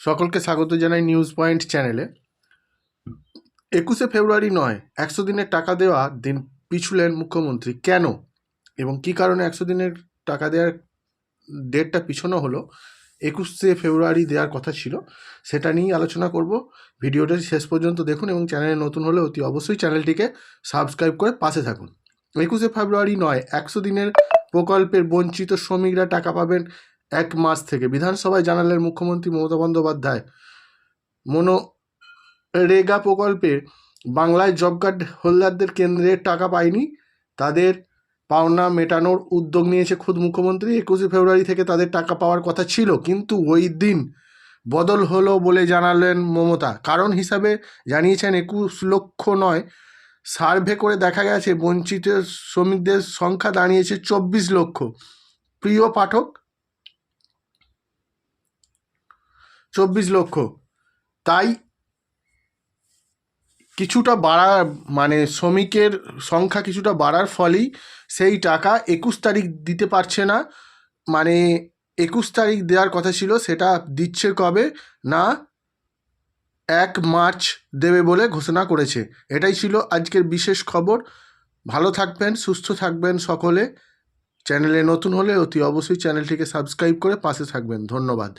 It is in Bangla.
সকলকে স্বাগত জানাই নিউজ পয়েন্ট চ্যানেলে একুশে ফেব্রুয়ারি নয়, একশো দিনের টাকা দেওয়া দিন পিছুলেন মুখ্যমন্ত্রী। কেন? এবং কী কারণে একশো দিনের টাকা দেওয়ার ডেটটা পিছনো হলো? একুশে ফেব্রুয়ারি দেওয়ার কথা ছিল, সেটা নিয়েই আলোচনা করব। ভিডিওটা শেষ পর্যন্ত দেখুন এবং চ্যানেলে নতুন হলে অতি অবশ্যই চ্যানেলটিকে সাবস্ক্রাইব করে পাশে থাকুন। একুশে ফেব্রুয়ারি নয়, একশো দিনের প্রকল্পের বঞ্চিত শ্রমিকরা টাকা পাবেন এক মাস থেকে বিধানসভায় জানালেন মুখ্যমন্ত্রী মমতা বন্দ্যোপাধ্যায় মনোরেগা প্রকল্পে বাংলায় জব কার্ড হোল্ডারদের কেন্দ্রে টাকা পায়নি, তাদের পাওনা মেটানোর উদ্যোগ নিয়েছে খুদ মুখ্যমন্ত্রী। একুশে ফেব্রুয়ারি থেকে তাদের টাকা পাওয়ার কথা ছিল, কিন্তু ওই দিন বদল হলো বলে জানালেন মমতা। কারণ হিসাবে জানিয়েছেন, একুশ লক্ষ নয়, সার্ভে করে দেখা গেছে বঞ্চিত শ্রমিকদের সংখ্যা দাঁড়িয়েছে চব্বিশ লক্ষ। প্রিয় পাঠক চব্বিশ লক্ষ। তাই কিছুটা বাড়া মানে শ্রমিকের সংখ্যা কিছুটা বাড়ার ফলেই সেই টাকা একুশ তারিখ দিতে পারছে না। মানে একুশ তারিখ দেওয়ার কথা ছিল, সেটা দিচ্ছে কবে? না, এক মার্চ দেবে বলে ঘোষণা করেছে। এটাই ছিল আজকের বিশেষ খবর। ভালো থাকবেন, সুস্থ থাকবেন সকলে। চ্যানেলে নতুন হলে অতি অবশ্যই চ্যানেলটিকে সাবস্ক্রাইব করে পাশে থাকবেন। ধন্যবাদ।